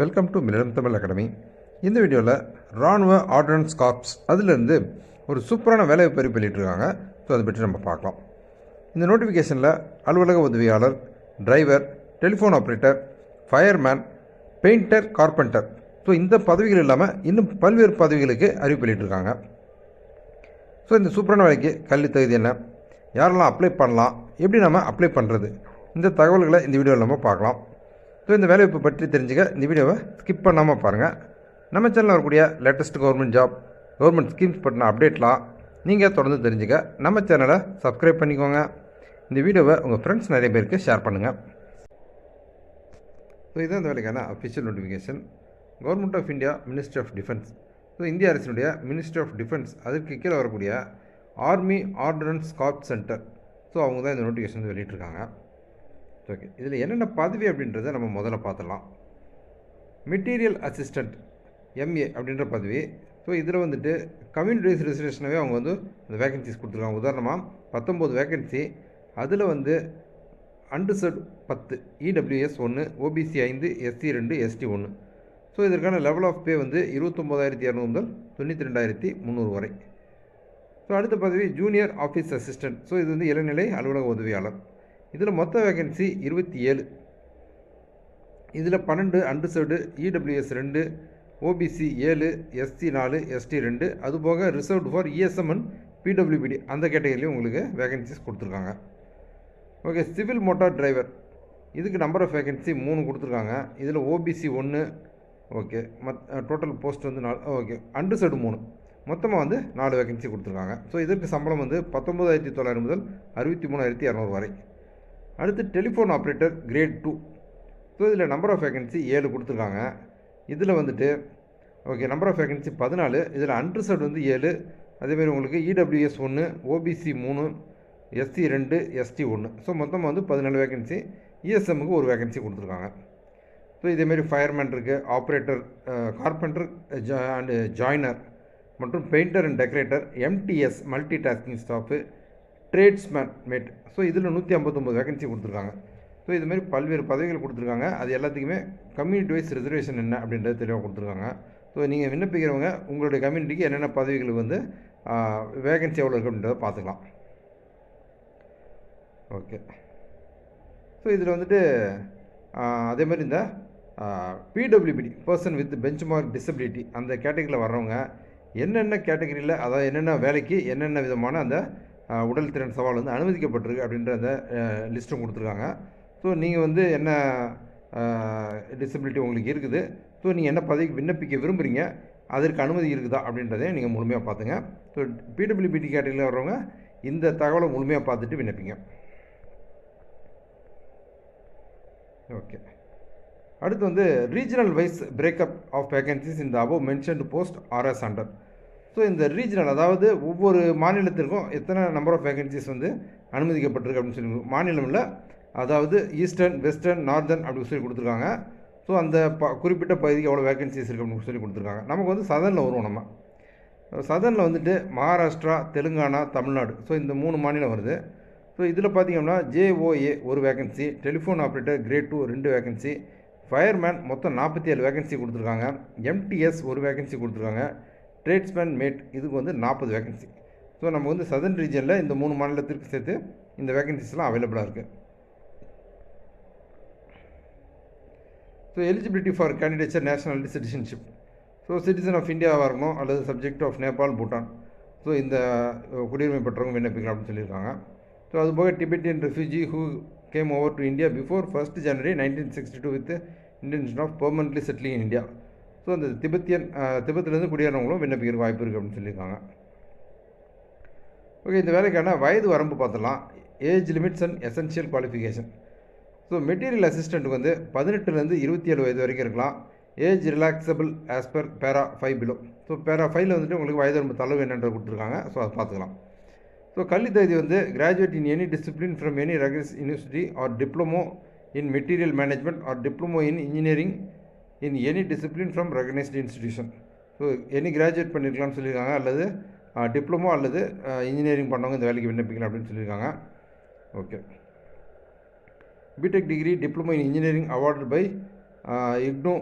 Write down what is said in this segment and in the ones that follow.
Welcome to Millam Tamil academy இந்த வீடியோவில் ராணுவ ஆர்டினன்ஸ் கார்ப்ஸ் அதிலிருந்து ஒரு சூப்பரான வேலைவாய்ப்பு அறிவிப்பு வெளியிட்டிருக்காங்க. ஸோ அதை பற்றி நம்ம பார்க்கலாம். இந்த நோட்டிஃபிகேஷனில் அலுவலக உதவியாளர் driver telephone operator fireman painter carpenter so இந்த பதவிகள் இல்லாமல் இன்னும் பல்வேறு பதவிகளுக்கு அறிவிப்பு வெளியிட்டிருக்காங்க. ஸோ இந்த சூப்பரான வேலைக்கு கல்வி தகுதி என்ன? யாரெல்லாம் அப்ளை பண்ணலாம்? எப்படி நம்ம அப்ளை பண்ணுறது இந்த தகவல்களை இந்த வீடியோவில் நம்ம பார்க்கலாம். ஸோ இந்த வேலைவாய்ப்பு பற்றி தெரிஞ்சுக்க இந்த வீடியோவை ஸ்கிப் பண்ணாமல் பாருங்கள் நம்ம சேனலில் வரக்கூடிய latest government job government schemes பற்றின அப்டேட்லாம் நீங்கள் தொடர்ந்து தெரிஞ்சுக்க. நம்ம சேனலை சப்ஸ்கிரைப் பண்ணிக்கோங்க. இந்த வீடியோவை உங்கள் ஃப்ரெண்ட்ஸ் நிறைய பேருக்கு ஷேர் பண்ணுங்கள் ஸோ இதுதான் இந்த வேலைக்கான official notification government of India ministry of defence so இந்திய அரசினுடைய மினிஸ்ட்ரி ஆஃப் டிஃபென்ஸ் அதற்கு கீழே வரக்கூடிய army ordnance corps centre so அவங்க தான் இந்த நோட்டிஃபிகேஷன் வந்து வெளியிட்டிருக்காங்க. ஓகே இதில் என்னென்ன பதவி அப்படின்றத நம்ம முதல்ல பார்த்துடலாம். மெட்டீரியல் அசிஸ்டண்ட் எம்ஏ அப்படின்ற பதவி. ஸோ இதில் வந்துட்டு கம்யூனிட்டி வைஸ் ரிசர்வேஷனாகவே அவங்க வந்து இந்த வேகன்சிஸ் கொடுத்துருக்காங்க. உதாரணமாக பத்தொம்போது வேகன்சி அதில் வந்து அன்ரிசர்வ் பத்து இடபிள்யூஎஸ் ஒன்று ஓபிசி ஐந்து எஸ்சி ரெண்டு எஸ்டி ஒன்று ஸோ இதற்கான லெவல் ஆஃப் பே வந்து இருபத்தொம்போதாயிரத்தி இரநூறு முதல் தொண்ணூற்றி ரெண்டாயிரத்தி முந்நூறு வரை. ஸோ அடுத்த பதவி ஜூனியர் ஆஃபீஸ் அசிஸ்டன்ட் ஸோ இது வந்து இளநிலை அலுவலக உதவியாளர். இதில் மொத்த வேகன்சி இருபத்தி ஏழு. இதில் பன்னெண்டு அன்ரிசர்வ்டு இடபிள்யூஎஸ் ரெண்டு ஓபிசி ஏழு எஸ்சி நாலு எஸ்டி ரெண்டு. அதுபோக reserved for ESM and PWBD அந்த கேட்டகரியிலையும் உங்களுக்கு வேகன்சிஸ் கொடுத்துருக்காங்க. ஓகே சிவில் மோட்டார் டிரைவர் இதுக்கு நம்பர் ஆஃப் வேகன்சி மூணு கொடுத்துருக்காங்க. இதில் ஓபிசி ஒன்று ஓகே மத் டோட்டல் போஸ்ட் வந்து நாலு ஓகே அன்ரிசர்வ்டு மூணு. மொத்தமாக வந்து நாலு வேகன்சி கொடுத்துருக்காங்க. ஸோ இதற்கு சம்பளம் வந்து பத்தொம்பதாயிரத்தி தொள்ளாயிரம் முதல் அறுபத்தி மூணாயிரத்தி இரநூறு வரை. அடுத்து telephone operator grade two so இதில் நம்பர் ஆஃப் வேகன்சி ஏழு கொடுத்துருக்காங்க. இதில் வந்துட்டு ஓகே நம்பர் ஆஃப் வேகன்சி பதினாலு இதில் அன்ரிசர்வ் வந்து ஏழு அதேமாரி உங்களுக்கு இடபிள்யூஎஸ் ஒன்று ஓபிசி மூணு எஸ்சி ரெண்டு எஸ்டி ஒன்று ஸோ மொத்தமாக வந்து பதினாலு வேகன்சி இஎஸ்எம்முக்கு ஒரு வேகன்சி கொடுத்துருக்காங்க. ஸோ இதேமாரி ஃபயர்மேன் இருக்குது ஆப்ரேட்டர் கார்பெண்டர் அண்டு ஜாயினர் மற்றும் painter and decorator MTS multi tasking staff tradesman mate so இதில் நூற்றி ஐம்பத்தொம்பது வேகன்சி கொடுத்துருக்காங்க. ஸோ இதுமாரி பல்வேறு பதவிகள் கொடுத்துருக்காங்க. அது எல்லாத்துக்குமே கம்யூனிட்டி வைஸ் ரிசர்வேஷன் என்ன அப்படின்றது தெளிவாக கொடுத்துருக்காங்க. ஸோ நீங்கள் விண்ணப்பிக்கிறவங்க உங்களுடைய கம்யூனிட்டிக்கு என்னென்ன பதவிகள் வந்து வேகன்சி எவ்வளோ இருக்குது அப்படின்றத பார்த்துக்கலாம். ஓகே ஸோ இதில் வந்துட்டு அதே மாதிரி இந்த PWBD person with benchmark disability அந்த கேட்டகரியில் வர்றவங்க என்னென்ன கேட்டகரியில் அதாவது என்னென்ன வேலைக்கு என்னென்ன விதமான அந்த உடல் திறன் சவால் வந்து அனுமதிக்கப்பட்டிருக்கு அப்படின்ற அந்த லிஸ்ட்டும் கொடுத்துருக்காங்க. ஸோ நீங்கள் வந்து என்ன டிசபிலிட்டி உங்களுக்கு இருக்குது. ஸோ நீங்கள் என்ன பதவிக்கு விண்ணப்பிக்க விரும்புகிறீங்க அதற்கு அனுமதி இருக்குதா அப்படின்றதையும் நீங்கள் முழுமையாக பார்த்துங்க ஸோ பிடபிள்யூபிடி கேட்டகரியில் வர்றவங்க இந்த தகவலை முழுமையாக பார்த்துட்டு விண்ணப்பிங்க. ஓகே அடுத்து வந்து regional wise breakup of vacancies இந்த above mentioned post are as under so இந்த ரீஜனல் அதாவது ஒவ்வொரு மாநிலத்திற்கும் எத்தனை நம்பர் ஆஃப் வேகன்சிஸ் வந்து அனுமதிக்கப்பட்டிருக்கு அப்படின்னு சொல்லி மாநிலம் இல்லை அதாவது ஈஸ்டர்ன் வெஸ்டர்ன் நார்தர்ன் அப்படின்னு சொல்லி கொடுத்துருக்காங்க. ஸோ அந்த ப குறிப்பிட்ட பகுதிக்கு எவ்வளோ வேகன்சிஸ் இருக்குது அப்படின்னு சொல்லி கொடுத்துருக்காங்க. நமக்கு வந்து சதனில் வருவோம் நம்ம. சதனில் வந்துட்டு மகாராஷ்டிரா தெலுங்கானா தமிழ்நாடு. ஸோ இந்த மூணு மாநிலம் வருது. ஸோ இதில் பார்த்தீங்கன்னா ஜேஓஏ ஒரு vacancy telephone operator grade two ரெண்டு வேகன்சி ஃபயர்மேன் மொத்தம் நாற்பத்தி ஏழு வேகன்சி கொடுத்துருக்காங்க எம்டிஎஸ் ஒரு வேகன்சி கொடுத்துருக்காங்க ட்ரேட்ஸ்மேன் மேட் இதுக்கு வந்து நாற்பது வேகன்சி ஸோ நம்ம வந்து சதர்ன் ரீஜனில் இந்த மூணு மாநிலத்திற்கு சேர்த்து இந்த வேகன்சிஸ்லாம் அவைலபிளாக இருக்குது so eligibility for candidature nationality citizenship so citizen of இந்தியாவாக இருக்கணும் அல்லது subject of Nepal Bhutan so இந்த குடியுரிமை பெற்றவங்க விண்ணப்பிக்கலாம் அப்படின்னு சொல்லியிருக்காங்க. ஸோ அதுபோக Tibetan refugee who came over to India before first January nineteen sixty two with intention of permanently settling in India so அந்த திபெத்தியன் திபத்திலேருந்து குடியேறவங்களும் விண்ணப்பிக்கிற வாய்ப்பு இருக்குது அப்படின்னு சொல்லியிருக்காங்க. ஓகே இந்த வேலைக்கான வயது வரம்பு பார்த்துலாம் age limits and essential qualification so material அசிஸ்டண்ட்டுக்கு வந்து பதினெட்டுலேருந்து இருபத்தி ஏழு வயது வரைக்கும் இருக்கலாம். Age relaxable as per para five below so para ஃபைவ்ல வந்துட்டு உங்களுக்கு வயது வரம்பு தளவு என்னன்ற கொடுத்துருக்காங்க. ஸோ அதை பார்த்துக்கலாம். ஸோ கல்வி தகுதி வந்து graduate in any discipline from any recognise university or diploma in material management or diploma in engineering in any discipline from recognised institution so any graduate பண்ணியிருக்கலாம்னு சொல்லியிருக்காங்க அல்லது டிப்ளமோ அல்லது இன்ஜினியரிங் பண்ணவங்க இந்த வேலைக்கு விண்ணப்பிக்கலாம் அப்படின்னு சொல்லியிருக்காங்க. Okay BTech degree diploma in engineering award by IGNOU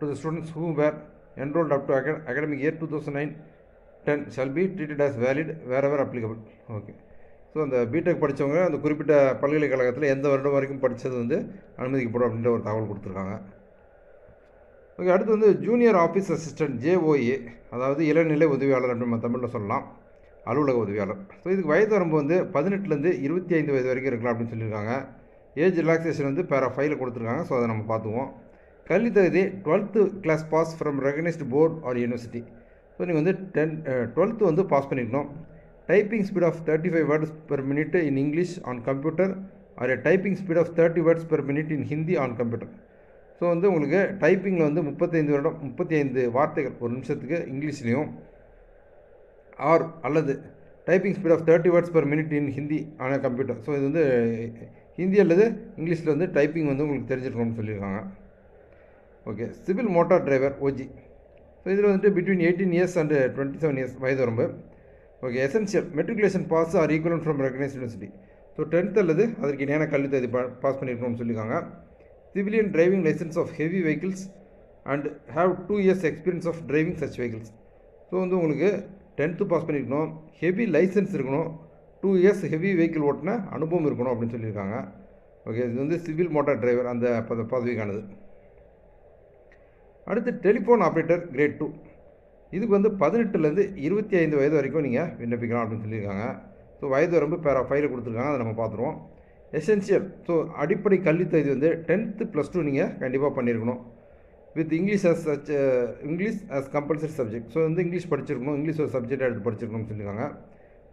to the students who were enrol up to up to acad- academic year 2009-10 shall be treated as valid ever applicable okay so அந்த BTech படித்தவங்க அந்த குறிப்பிட்ட பல்கலைக்கழகத்தில் எந்த வருடம் வரைக்கும் படித்தது வந்து அனுமதிக்கப்படும் அப்படின்ற ஒரு தகவல் கொடுத்துருக்காங்க. ஓகே அடுத்து வந்து ஜூனியர் ஆஃபீஸ் அசிஸ்டன்ட் ஜேஓஏ அதாவது இளநிலை உதவியாளர் அப்படின்னு நம்ம தமிழில் சொல்லலாம். அலுவலக உதவியாளர். ஸோ இதுக்கு வயது வரம்பு வந்து பதினெட்டுலேருந்து இருபத்தி ஐந்து வயது வரைக்கும் இருக்கலாம் அப்படின்னு சொல்லியிருக்காங்க. ஏஜ் ரிலாக்ஸேஷன் வந்து பேரா ஃபைவ்ல கொடுத்துருக்காங்க. ஸோ அதை நம்ம பார்த்துக்குவோம். கல்வி தகுதி twelfth class pass from recognised board or university so நீங்கள் வந்து டென் டுவெல்த்து வந்து பாஸ் பண்ணிக்கணும். Typing speed of thirty five words per minute in English on computer or typing speed of thirty words per minute in Hindi on computer so வந்து உங்களுக்கு டைப்பிங்கில் வந்து முப்பத்தைந்து வருடம் முப்பத்தி ஐந்து வார்த்தைகள் ஒரு நிமிஷத்துக்கு இங்கிலீஷ்லேயும் ஆர் அல்லது typing speed of thirty words per minute in Hindi on computer so இது வந்து ஹிந்தி அல்லது இங்கிலீஷில் வந்து டைப்பிங் வந்து உங்களுக்கு தெரிஞ்சிருக்கணும்னு சொல்லியிருக்காங்க. Okay civil motor driver OG so இதில் வந்துட்டு between eighteen years and twenty seven years வயது வரம்பு okay essential matriculation pass or equivalent from recognise university so tenth அல்லது அதற்கு இணையான கல்வி தகுதி பாஸ் பண்ணியிருக்கணும்னு சொல்லியிருக்காங்க. Civilian driving licence of heavy vehicles and have two years experience of driving such vehicles so வந்து உங்களுக்கு டென்த்து பாஸ் பண்ணியிருக்கணும் ஹெவி லைசன்ஸ் இருக்கணும். டூ இயர்ஸ் ஹெவி வெஹிக்கிள் ஓட்டின அனுபவம் இருக்கணும் அப்படின்னு சொல்லியிருக்காங்க. ஓகே இது வந்து சிவில் மோட்டார் டிரைவர் அந்த பத பதவிக்கானது. அடுத்து டெலிஃபோன் ஆப்ரேட்டர் கிரேட் டூ இதுக்கு வந்து பதினெட்டுலேருந்து இருபத்தி ஐந்து வயது வரைக்கும் நீங்கள் விண்ணப்பிக்கலாம் அப்படின்னு சொல்லியிருக்காங்க. ஸோ வயது வரம்பு பேரா ஃபைவ்ல கொடுத்துருக்காங்க. அதை நம்ம பார்த்துருவோம். எசென்சியல் ஸோ அடிப்படை கல்வி தகுதி வந்து டென்த்து ப்ளஸ் டூ நீங்கள் கண்டிப்பாக பண்ணியிருக்கணும் with English as such English as compulsory subject so வந்து இங்கிலீஷ் படிச்சிருக்கணும் இங்கிலீஷ் ஒரு சப்ஜெக்ட் எடுத்து படிச்சிருக்கணும்னு சொல்லியிருக்காங்க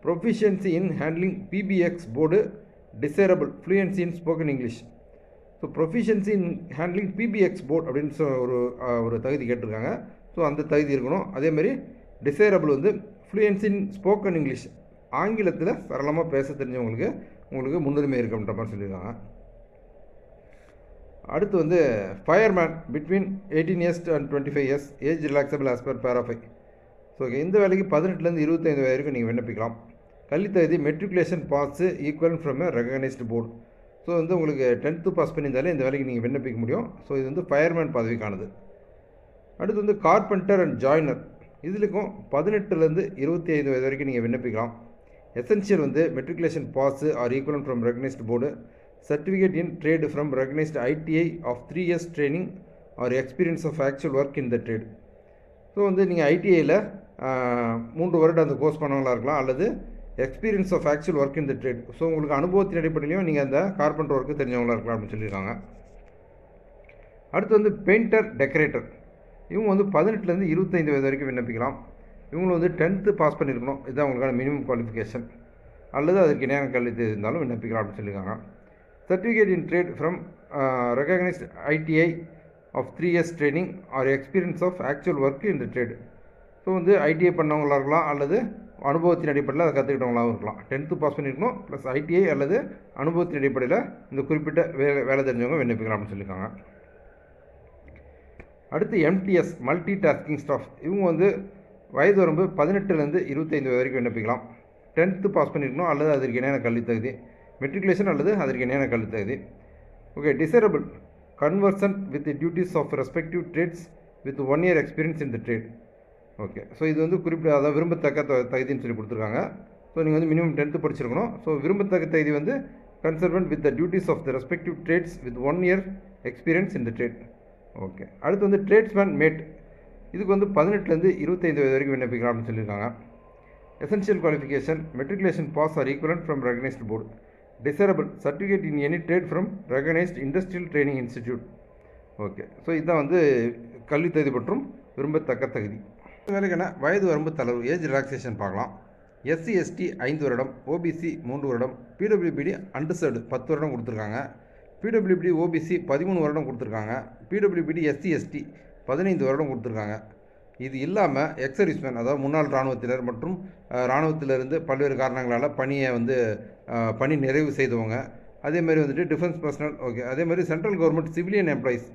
proficiency in handling PBX board desirable fluency in spoken English so proficiency in handling PBX board அப்படின்னு ஒரு uh, ஒரு தகுதி கேட்டிருக்காங்க. ஸோ அந்த தகுதி இருக்கணும். அதேமாதிரி டிசைரபிள் வந்து ஃப்ளூயன்சி இன் ஸ்போக்கன் இங்கிலீஷ் ஆங்கிலத்தில் சரளமாக பேச தெரிஞ்சவங்களுக்கு உங்களுக்கு முன்னுரிமை இருக்குன்ற மாதிரி சொல்லியிருக்காங்க. அடுத்து வந்து fireman between eighteen years and twenty five years age relaxable as per para five so இந்த வேலைக்கு பதினெட்டுலேருந்து இருபத்தைந்து வயது வரைக்கும் நீங்கள் விண்ணப்பிக்கலாம். கல்வி தகுதி matriculation pass equal from a recognised board so வந்து உங்களுக்கு டென்த்து பாஸ் பண்ணியிருந்தாலே இந்த வேலைக்கு நீங்கள் விண்ணப்பிக்க முடியும். ஸோ இது வந்து ஃபயர்மேன் பதவிக்கானது. அடுத்து வந்து கார்பெண்டர் அண்ட் ஜாயினர் இதுலக்கும் பதினெட்டுலேருந்து இருபத்தி ஐந்து வயது வரைக்கும் நீங்கள் விண்ணப்பிக்கலாம். எசென்ஷியல் வந்து matriculation pass or equivalent from recognised board certificate in trade from recognised ITI of three years training or experience of actual work in the trade so வந்து நீங்கள் ஐடிஐயில் மூன்று வருடம் அந்த கோர்ஸ் பண்ணவங்களா இருக்கலாம் அல்லது experience of actual work in the trade so உங்களுக்கு அனுபவத்தின் அடிப்படையிலையும் நீங்கள் அந்த கார்பெண்டர் ஒர்க்கு தெரிஞ்சவங்களா இருக்கலாம் அப்படின்னு சொல்லியிருக்காங்க. அடுத்து வந்து பெயிண்டர் டெக்கரேட்டர் இவங்க வந்து பதினெட்டுலேருந்து இருபத்தைந்து வயது வரைக்கும் விண்ணப்பிக்கலாம். இவங்களும் வந்து டென்த்து பாஸ் பண்ணியிருக்கணும். இதுதான் அவங்களுக்கான மினிமம் குவாலிஃபிகேஷன் அல்லது அதுக்கு இணையான கல்வி இருந்தாலும் விண்ணப்பிக்கலாம் அப்படின்னு சொல்லியிருக்காங்க. Certificate in trade from recognised ITI of three years training or experience of actual work இந்த ட்ரேட் ஸோ வந்து ஐடிஐ பண்ணவங்களா இருக்கலாம் அல்லது அனுபவத்தின் அடிப்படையில் அதை கற்றுக்கிட்டவங்களாகவும் இருக்கலாம். டென்த்து பாஸ் பண்ணியிருக்கணும் ப்ளஸ் ஐடிஐ அல்லது அனுபவத்தின் அடிப்படையில் இந்த குறிப்பிட்ட வேலை வேலை தெரிஞ்சவங்க விண்ணப்பிக்கலாம் அப்படின்னு சொல்லியிருக்காங்க. அடுத்து எம்டிஎஸ் மல்டி டாஸ்கிங் ஸ்டாஃப் இவங்க வந்து வயது வரம்பு பதினெட்டுலேருந்து இருபத்தைந்து வரைக்கும் விண்ணப்பிக்கலாம். டென்த்து பாஸ் பண்ணியிருக்கணும் அல்லது அதற்கு இணையான கல்வி தகுதி. மெட்ரிகுலேஷன் அல்லது அதற்கு இணையான கல்வி தகுதி. Okay desirable conversant with duties of respective trades with one year experience in the trade okay so இது வந்து குறிப்பிட்ட அதாவது விரும்பத்தக்க த- தகுதின்னு சொல்லி கொடுத்துருக்காங்க. ஸோ நீங்கள் வந்து மினிமம் டென்த்து படிச்சிருக்கணும். ஸோ விரும்பத்தக்க தகுதி வந்து conversant with the duties of the respective trades with one year experience in the trade okay அடுத்து வந்து ட்ரேட்ஸ்மேன் மேட் இதுக்கு வந்து பதினெட்டுலேருந்து இருபத்தைந்து வயது வரைக்கும் விண்ணப்பிக்கலாம்னு அப்படின்னு சொல்லியிருக்காங்க. Essential qualification matriculation pass or equivalent from recognised board desirable certificate in any trade from recognised industrial training institute okay so இதுதான் வந்து கல்வி தகுதி மற்றும் விரும்பத்தக்க தகுதி. வேலைக்கான வயது வரம்பு தளர்வு ஏஜ் ரிலாக்ஸேஷன் பார்க்கலாம். எஸ்சி எஸ்டி ஐந்து வருடம் ஓபிசி மூன்று வருடம் பிடபிள்யூபிடி அண்டர்சர்டு பத்து வருடம் கொடுத்துருக்காங்க. பிடபிள்யூபிடி ஓபிசி பதிமூணு வருடம் கொடுத்துருக்காங்க. பிடபிள்யூபிடி எஸ்சி எஸ்டி பதினைந்து வருடம் கொடுத்துருக்காங்க. இது இல்லாமல் எக்ஸர்விஸ்மேன் அதாவது முன்னாள் இராணுவத்தினர் மற்றும் இராணுவத்திலிருந்து பல்வேறு காரணங்களால் பணியை வந்து பணி நிறைவு செய்தவங்க. அதேமாதிரி வந்துட்டு டிஃபென்ஸ் பர்சனல் ஓகே அதேமாதிரி central government civilian employees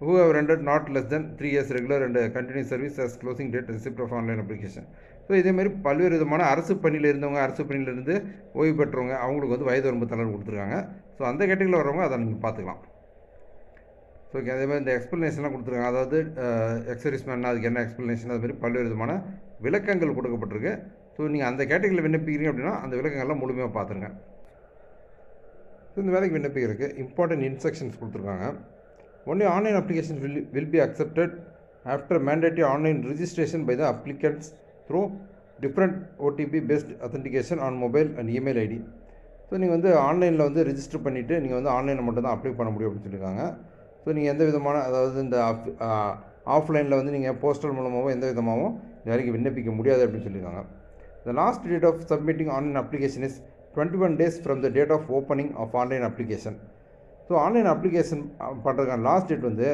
who have rendered not less than three years regular and continue service as closing date receipt of online application so இதேமாதிரி பல்வேறு விதமான அரசு பணியில் இருந்தவங்க அரசு பணியிலிருந்து ஓய்வு பெற்றவங்க அவங்களுக்கு வந்து வயது வரம்பு தளர்வு கொடுத்துருக்காங்க. ஸோ அந்த கேட்டகரியில் வரவங்க அதை நீங்கள் பார்த்துக்கலாம். ஸோ ஓகே அதே மாதிரி இந்த எக்ஸ்ப்ளனேஷன்லாம் கொடுத்துருக்காங்க. அதாவது எக்ஸரிஸ் மேன் அதுக்கு என்ன எக்ஸ்ப்ளனேஷன் அது மாதிரி பல்வேறு விதமான விளக்கங்கள் கொடுக்கப்பட்டிருக்கு. ஸோ நீங்கள் அந்த கேட்டகரியில் விண்ணப்பிக்கிறீங்க அப்படின்னா அந்த விளக்கங்கள்லாம் முழுமையாக பார்த்துருங்க. ஸோ இந்த வேலைக்கு விண்ணப்பிக்கிறதுக்கு இம்பார்ட்டன்ட் இன்ஸ்ட்ரக்ஷன்ஸ் கொடுத்துருக்காங்க. Only online application will will be accepted after mandatory online registration by the applicants through different OTP based authentication on mobile and email ID so நீங்கள் வந்து ஆன்லைனில் வந்து ரிஜிஸ்டர் பண்ணிவிட்டு நீங்கள் வந்து ஆன்லைனில் மட்டும் தான் அப்ளை பண்ண முடியும் அப்படின்னு சொல்லியிருக்காங்க. ஸோ நீங்கள் எந்த விதமான அதாவது இந்த ஆஃப்லைனில் வந்து நீங்கள் போஸ்டல் மூலமாகவும் எந்த விதமாகவும் இது வரைக்கும் விண்ணப்பிக்க முடியாது அப்படின்னு சொல்லியிருக்காங்க. The last date of submitting online application is twenty one days from the date of opening of online application so online application பண்ணுறதுக்கான லாஸ்ட் டேட் வந்து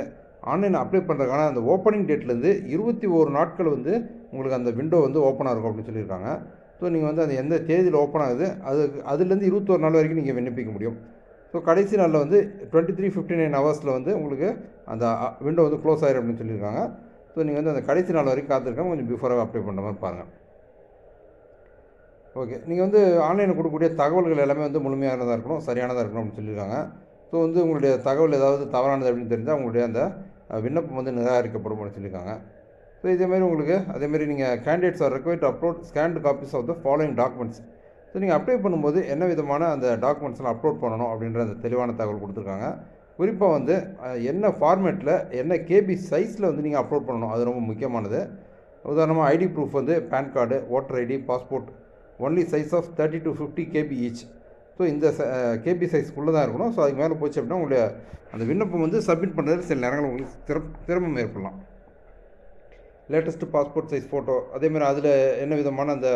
ஆன்லைன் அப்ளை பண்ணுறதுக்கான அந்த ஓப்பனிங் டேட்லேருந்து இருபத்தி ஒரு நாட்கள் வந்து உங்களுக்கு அந்த விண்டோ வந்து ஓப்பனாக இருக்கும் அப்படின்னு சொல்லியிருக்காங்க. ஸோ நீங்கள் வந்து அந்த எந்த தேதியில் ஓப்பன் ஆகுது அது அதுலேருந்து இருபத்தொரு நாள் வரைக்கும் நீங்கள் விண்ணப்பிக்க முடியும். ஸோ கடைசி நாளில் வந்து டுவெண்ட்டி த்ரீ ஃபிஃப்டி நைன் ஹவர்ஸில் வந்து உங்களுக்கு அந்த விண்டோ வந்து க்ளோஸ் ஆயிரும் அப்படின்னு சொல்லியிருக்காங்க. ஸோ நீங்கள் வந்து அந்த கடைசி நாள் வரைக்கும் காத்திருக்காம கொஞ்சம் பிஃபோராக அப்ளை பண்ணுற மாதிரி பாருங்கள் ஓகே நீங்கள் வந்து ஆன்லைனில் கொடுக்கக்கூடிய தகவல்கள் எல்லாமே வந்து முழுமையானதாக இருக்கணும் சரியானதாக இருக்கணும் அப்படின்னு சொல்லியிருக்காங்க. ஸோ வந்து உங்களுடைய தகவல் ஏதாவது தவறானது அப்படின்னு தெரிஞ்சால் உங்களுடைய அந்த விண்ணப்பம் வந்து நிராகரிக்கப்படும் அப்படின்னு சொல்லியிருக்காங்க. ஸோ இதேமாரி உங்களுக்கு அதேமாரி நீங்கள் candidates are required upload scanned copies of the following documents so நீங்கள் அப்ளை பண்ணும்போது என்ன விதமான அந்த டாக்குமெண்ட்ஸ்லாம் அப்லோட் பண்ணணும் அப்படின்ற அந்த தெளிவான தகவல் கொடுத்துருக்காங்க. குறிப்பாக வந்து என்ன ஃபார்மேட்டில் என்ன கேபி சைஸில் வந்து நீங்கள் அப்லோட் பண்ணணும் அது ரொம்ப முக்கியமானது. உதாரணமாக ஐடி ப்ரூஃப் வந்து PAN card voter ID passport only size of thirty to fifty KB each so இந்த கேபி சைஸ்க்குள்ளே தான் இருக்கணும். ஸோ அதுக்கு மேலே போச்சு அப்படின்னா உங்களுடைய அந்த விண்ணப்பம் வந்து சப்மிட் பண்ணுறது சில நேரங்கள் உங்களுக்கு சிறப் சிரமம் ஏற்படலாம் லேட்டஸ்ட்டு பாஸ்போர்ட் சைஸ் ஃபோட்டோ அதேமாதிரி அதில் என்ன விதமான அந்த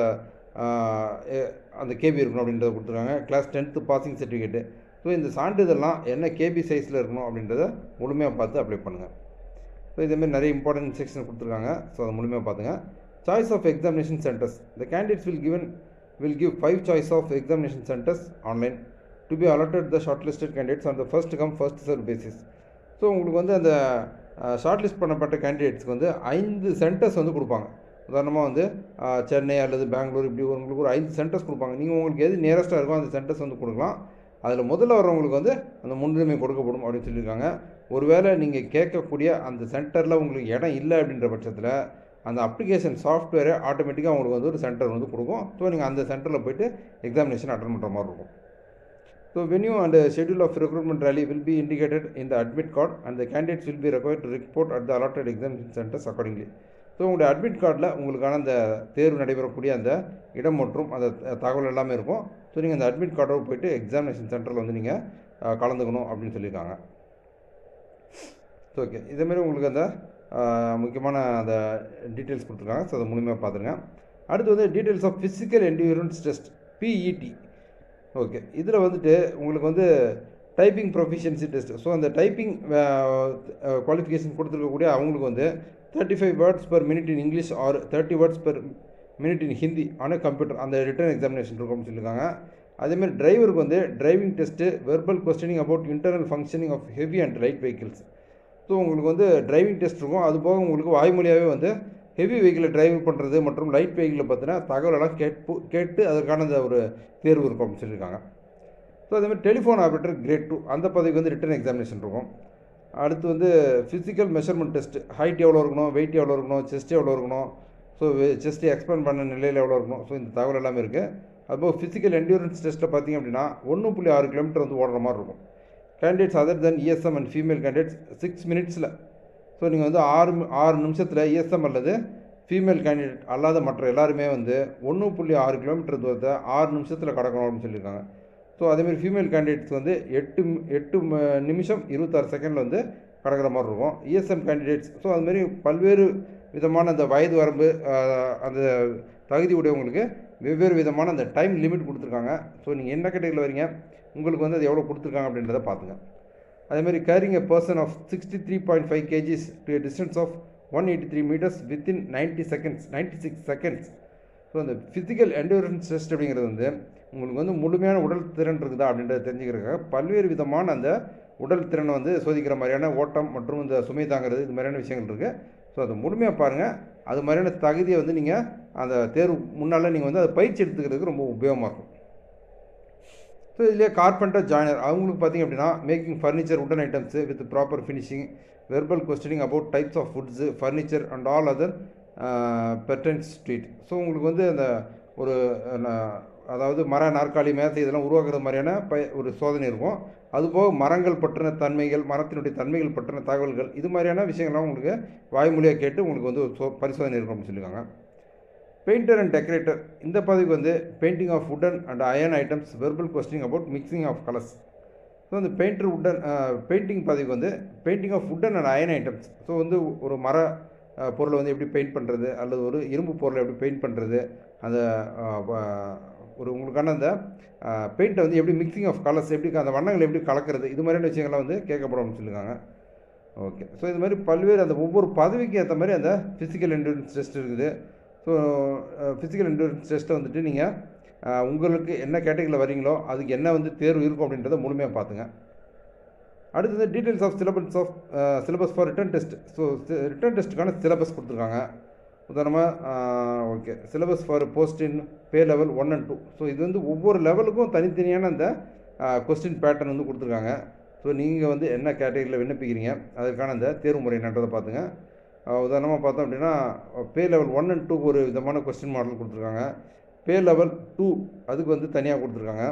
அந்த கேபி இருக்கணும் அப்படின்றத கொடுத்துருக்காங்க. Class tenth passing certificate so இந்த சான்றிதழ்லாம் என்ன கேபி சைஸில் இருக்கணும் அப்படின்றத முழுமையாக பார்த்து அப்ளை பண்ணுங்கள் ஸோ இதேமாதிரி நிறைய இம்பார்ட்டன்ட் செக்ஷன் கொடுத்துருக்காங்க. ஸோ அதை முழுமையாக பார்த்துங்க. Choice of examination centres the candidates will given will give five choice of examination centres online to be allotted the shortlisted candidates on the first come first serve basis so உங்களுக்கு வந்து அந்த short list பண்ணப்பட்ட கேண்டிடேட்ஸ்க்கு வந்து ஐந்து centres வந்து கொடுப்பாங்க. உதாரணமாக வந்து சென்னை அல்லது பெங்களூர் இப்படி உங்களுக்கு ஒரு ஐந்து சென்டர்ஸ் கொடுப்பாங்க. நீங்கள் உங்களுக்கு எது நியரஸ்ட்டாக இருக்கோ அந்த சென்டர்ஸ் வந்து கொடுக்கலாம். அதில் முதல்ல வரவங்களுக்கு வந்து அந்த முன்னுரிமை கொடுக்கப்படும் அப்படின்னு சொல்லியிருக்காங்க. ஒருவேளை நீங்கள் கேட்கக்கூடிய அந்த சென்டரில் உங்களுக்கு இடம் இல்லை அப்படின்ற பட்சத்தில் அந்த அப்ளிகேஷன் சாஃப்ட்வேரை ஆட்டோமேட்டிக்காக உங்களுக்கு வந்து ஒரு சென்டர் வந்து கொடுக்கும். ஸோ நீங்கள் அந்த சென்டரில் போய்ட்டு எக்ஸாமினேஷன் அட்டன் பண்ணுற மாதிரி இருக்கும். So venue and schedule of recruitment rally will be indicated in the admit card and the candidates will be required to report at the allotted examination centres accordingly so உங்களுடைய admit கார்டில் உங்களுக்கான அந்த தேர்வு நடைபெறக்கூடிய அந்த இடம் மற்றும் அந்த தகவல் எல்லாமே இருக்கும். ஸோ நீங்கள் அந்த அட்மிட் கார்டோடு போயிட்டு எக்ஸாமினேஷன் சென்டரில் வந்து நீங்கள் கலந்துக்கணும் அப்படின்னு சொல்லியிருக்காங்க. ஸோ ஓகே இதேமாரி உங்களுக்கு அந்த முக்கியமான அந்த டீட்டெயில்ஸ் கொடுத்துருக்காங்க. ஸோ அதை முழுமையாக பார்த்துருங்க அடுத்து வந்து details of physical endurance test PET okay இதில் வந்துட்டு உங்களுக்கு வந்து டைப்பிங் ப்ரொஃபிஷியன்சி டெஸ்ட் ஸோ அந்த டைப்பிங் குவாலிஃபிகேஷன் கொடுத்துருக்கக்கூடிய அவங்களுக்கு வந்து thirty five words per minute in English or thirty words per minute in Hindi on computer அந்த ரிட்டர்ன் எக்ஸாமினேஷன் இருக்கும்னு சொல்லியிருக்காங்க. அதேமாதிரி டிரைவருக்கு வந்து driving test verbal questioning about internal functioning of heavy and light vehicles so உங்களுக்கு வந்து driving test இருக்கும். அது போக உங்களுக்கு வாய்மொழியாகவே வந்து ஹெவி வெஹிக்கிளை டிரைவ் பண்ணுறது மற்றும் லைட் வெஹிக்கிளை பற்றின தகவலெல்லாம் கேட்பு கேட்டு அதற்கான அந்த ஒரு தேர்வு இருக்கும் அப்படின்னு சொல்லியிருக்காங்க ஸோ அதேமாதிரி டெலிஃபோன் ஆப்ரேட்டர் கிரேட் டூ அந்த பதவிக்கு வந்து ரிட்டன் எக்ஸாமினேஷன் இருக்கும். அடுத்து வந்து ஃபிசிக்கல் மெஷர்மெண்ட் டெஸ்ட்டு ஹைட் எவ்வளோ இருக்கணும்? வெயிட் எவ்வளோ இருக்கணும்? செஸ்ட் எவ்வளோ இருக்கணும்? ஸோ செஸ்ட்டு எக்ஸ்பேண்ட் பண்ண நிலையில் எவ்வளோ இருக்கணும்? ஸோ இந்த தகவல் எல்லாமே இருக்குது அதுபோக ஃபிசிக்கல் என்டூரன்ஸ் டெஸ்ட்டில் பார்த்திங்க அப்படின்னா ஒன்று புள்ளி ஆறு கிலோமீட்டர் வந்து ஓடுற மாதிரி இருக்கும். Candidates other than ESM and female candidates six மினிட்ஸில் ஸோ நீங்கள் வந்து ஆறு ஆறு நிமிஷத்தில் இஎஸ்எம் அல்லது ஃபீமேல் கேண்டிடேட் அல்லாத மற்ற எல்லாருமே வந்து ஒன்று புள்ளி ஆறு கிலோமீட்டர் தூரத்தை ஆறு நிமிஷத்தில் கடக்கணும் அப்படின்னு சொல்லியிருக்காங்க. ஸோ அதேமாரி ஃபீமேல் கேண்டிடேட்ஸ் வந்து எட்டு எட்டு நிமிஷம் இருபத்தாறு செகண்டில் வந்து கடக்கிற மாதிரி இருக்கும். இஎஸ்எம் கேண்டிடேட்ஸ் ஸோ அதுமாரி பல்வேறு விதமான அந்த வயது வரம்பு அந்த தகுதி உடையவங்களுக்கு வெவ்வேறு விதமான அந்த டைம் லிமிட் கொடுத்துருக்காங்க. ஸோ நீங்கள் என்ன கேட்டகரியில் வரீங்க? உங்களுக்கு வந்து அது எவ்வளோ கொடுத்துருக்காங்க அப்படின்றத பார்த்துங்க அதேமாதிரி carrying a person of sixty three point five kgs to distance of one eighty three metres within ninety seconds ninety six seconds so அந்த ஃபிசிக்கல் என்டூரன்ஸ் டெஸ்ட் அப்படிங்கிறது வந்து உங்களுக்கு வந்து முழுமையான உடல் திறன் இருக்குதா அப்படின்றத தெரிஞ்சுக்கிறதுக்காக பல்வேறு விதமான அந்த உடல் திறனை வந்து சோதிக்கிற மாதிரியான ஓட்டம் மற்றும் இந்த சுமை தாங்கிறது இது மாதிரியான விஷயங்கள் இருக்குது ஸோ அதை முழுமையாக பாருங்கள் அது மாதிரியான தகுதியை வந்து நீங்கள் அந்த தேர்வு முன்னால் நீங்கள் வந்து அதை பயிற்சி எடுத்துக்கிறதுக்கு ரொம்ப உபயோகமாக இருக்கும். ஸோ ஸோ கார்பெண்டர் ஜாயினர் அவங்களுக்கு பார்த்தீங்க அப்படின்னா making furniture wooden items with proper finishing verbal questioning about types of foods furniture and all other patterns street so உங்களுக்கு வந்து அந்த ஒரு அதாவது மர நாற்காலி மேசை இதெல்லாம் உருவாக்குறது மாதிரியான ப ஒரு சோதனை இருக்கும். அதுபோக மரங்கள் பற்றின தன்மைகள் மரத்தினுடைய தன்மைகள் பற்றின தகவல்கள் இது மாதிரியான விஷயங்கள்லாம் உங்களுக்கு வாய்மொழியாக கேட்டு உங்களுக்கு வந்து சோ பரிசோதனை இருக்கும் அப்படின்னு சொல்லியிருக்காங்க. பெயிண்டர் அண்ட் டெக்கரேட்டர் இந்த பதவிக்கு வந்து painting of wooden and iron items verbal questioning about mixing of colours so அந்த பெயிண்டர் உட்டன் பெயிண்டிங் பதவிக்கு வந்து painting of wooden and iron items so வந்து ஒரு மர பொருளை வந்து எப்படி பெயிண்ட் பண்ணுறது அல்லது ஒரு இரும்பு பொருளை எப்படி பெயிண்ட் பண்ணுறது அந்த ஒரு உங்களுக்கான அந்த பெயிண்ட்டை வந்து எப்படி மிக்சிங் ஆஃப் கலர்ஸ் எப்படி அந்த வண்ணங்களை எப்படி கலக்கிறது இது மாதிரியான விஷயங்கள்லாம் வந்து கேட்கப்படும் சொல்லியிருக்காங்க. ஓகே ஸோ இது மாதிரி பல்வேறு அந்த ஒவ்வொரு பதவிக்கு ஏற்ற மாதிரி அந்த ஃபிசிக்கல் என்டூரன்ஸ் டெஸ்ட் இருக்குது. ஸோ ஃபிசிக்கல் என்டூரன்ஸ் டெஸ்ட்டை வந்துட்டு நீங்கள் உங்களுக்கு என்ன கேட்டகரியில் வரீங்களோ அதுக்கு என்ன வந்து தேர்வு இருக்கும் அப்படின்றத முழுமையாக பார்த்துங்க அடுத்தது details of syllabus of syllabus for written test so written டெஸ்ட்டுக்கான syllabus கொடுத்துருக்காங்க. உதாரணமாக okay syllabus for post in pay level one and two so இது வந்து ஒவ்வொரு லெவலுக்கும் தனித்தனியான அந்த கொஸ்டின் பேட்டர்ன் வந்து கொடுத்துருக்காங்க. ஸோ நீங்கள் வந்து என்ன கேட்டகரியில் விண்ணப்பிக்கிறீங்க அதற்கான அந்த தேர்வு முறை என்னன்றதை பார்த்துங்க. உதாரணமாக பார்த்தோம் அப்படின்னா பே லெவல் ஒன் அண்ட் டூக்கு ஒரு விதமான கொஸ்டின் மாடல் கொடுத்துருக்காங்க. பே லெவல் டூ அதுக்கு வந்து தனியாக கொடுத்துருக்காங்க.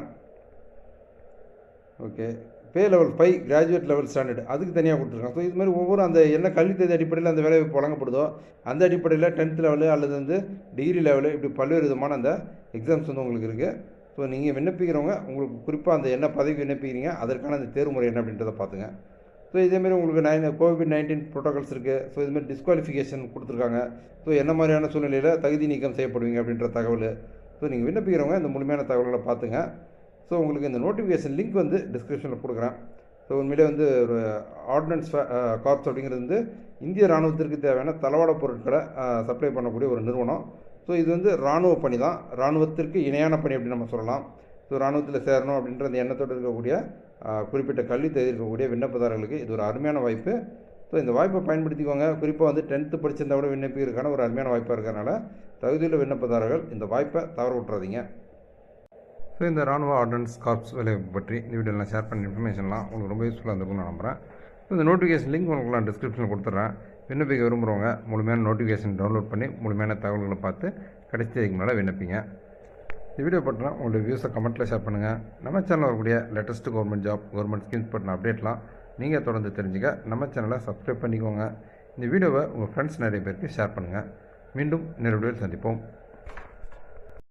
Okay. Pay level five graduate level standard அதுக்கு தனியாக கொடுத்துருக்காங்க. ஸோ இது மாதிரி ஒவ்வொரு அந்த என்ன கல்வி தேதி அடிப்படையில் அந்த வேலைவாய்ப்பு வழங்கப்படுதோ அந்த அடிப்படையில் டென்த் லெவலு அல்லது வந்து டிகிரி லெவலு இப்படி பல்வேறு விதமான அந்த எக்ஸாம்ஸ் வந்து உங்களுக்கு இருக்குது ஸோ நீங்கள் விண்ணப்பிக்கிறவங்க உங்களுக்கு குறிப்பாக அந்த என்ன பதவி விண்ணப்பிக்கிறீங்க அதற்கான அந்த தேர்வுமுறை என்ன அப்படின்றத பார்த்துங்க ஸோ இதேமாரி உங்களுக்கு நைன் கோவிட் நைன்டீன் ப்ரோட்டோகால்ஸ் இருக்குது ஸோ இதுமாரி டிஸ்குவாலிஃபிகேஷன் கொடுத்துருக்காங்க. ஸோ என்ன மாதிரியான சூழ்நிலையில் தகுதி நீக்கம் செய்யப்படுவீங்க அப்படின்ற தகவல். ஸோ நீங்கள் விண்ணப்பிக்கிறவங்க இந்த முழுமையான தகவல்களை பார்த்துங்க ஸோ உங்களுக்கு இந்த நோட்டிஃபிகேஷன் லிங்க் வந்து டிஸ்கிரிப்ஷனில் கொடுக்குறேன் ஸோ உண்மையிலே வந்து ஒரு ஆர்டினன்ஸ் கார்ப்ஸ் uh, அப்படிங்கிறது வந்து இந்திய இராணுவத்திற்கு தேவையான தளவாட பொருட்களை uh, சப்ளை பண்ணக்கூடிய ஒரு நிறுவனம். ஸோ இது வந்து இராணுவ பணி தான். இராணுவத்திற்கு இணையான பணி அப்படின்னு நம்ம சொல்லலாம். ஸோ இராணுவத்தில் சேரணும் அப்படின்ற அந்த எண்ணத்தோடு இருக்கக்கூடிய uh, குறிப்பிட்ட கல்வி தேதி இருக்கக்கூடிய விண்ணப்பதாரர்களுக்கு இது ஒரு அருமையான வாய்ப்பு. ஸோ இந்த வாய்ப்பை பயன்படுத்திக்கோங்க. குறிப்பாக வந்து டென்த்து படிச்சிருந்தா கூட விண்ணப்பிக்கிறதுக்கான ஒரு அருமையான வாய்ப்பாக இருக்கிறனால தகுதியுள்ள விண்ணப்பதாரர்கள் இந்த வாய்ப்பை தவற விட்டுறாதீங்க ஸோ இந்த ராணுவ ஆர்டினன்ஸ் கார்ப்ஸ் வேலையை பற்றி இந்த வீடியோவில் ஷேர் பண்ண இன்ஃபர்மேஷன்லாம் உங்களுக்கு ரொம்ப யூஸ்ஃபுல்லாக இருந்திருக்கும்னு நான் நம்புகிறேன் ஸோ இந்த நோட்டிஃபிகேஷன் லிங்க் உங்களுக்கு நான் டிஸ்கிரிப்ஷனில் கொடுத்துட்றேன் விண்ணப்பிக்க விரும்புகிறவங்க முழுமையான நோட்டிஃபிகேஷன் டவுன்லோட் பண்ணி முழுமையான தகவல்களை பார்த்து கடைசி தேதிக்கு மேலே விண்ணப்பிங்க. இந்த வீடியோ பற்றினா உங்களுடைய வியூஸை கமெண்ட்டில் ஷேர் பண்ணுங்கள் நம்ம சேனலில் வரக்கூடிய latest government job government schemes பற்றின அப்டேட்லாம் நீங்கள் தொடர்ந்து தெரிஞ்சுக்க நம்ம சேனலை சப்ஸ்கிரைப் பண்ணிக்கோங்க. இந்த வீடியோவை உங்கள் ஃப்ரெண்ட்ஸ் நிறைய பேருக்கு ஷேர் பண்ணுங்கள் மீண்டும் இன்னொரு சந்திப்போம்.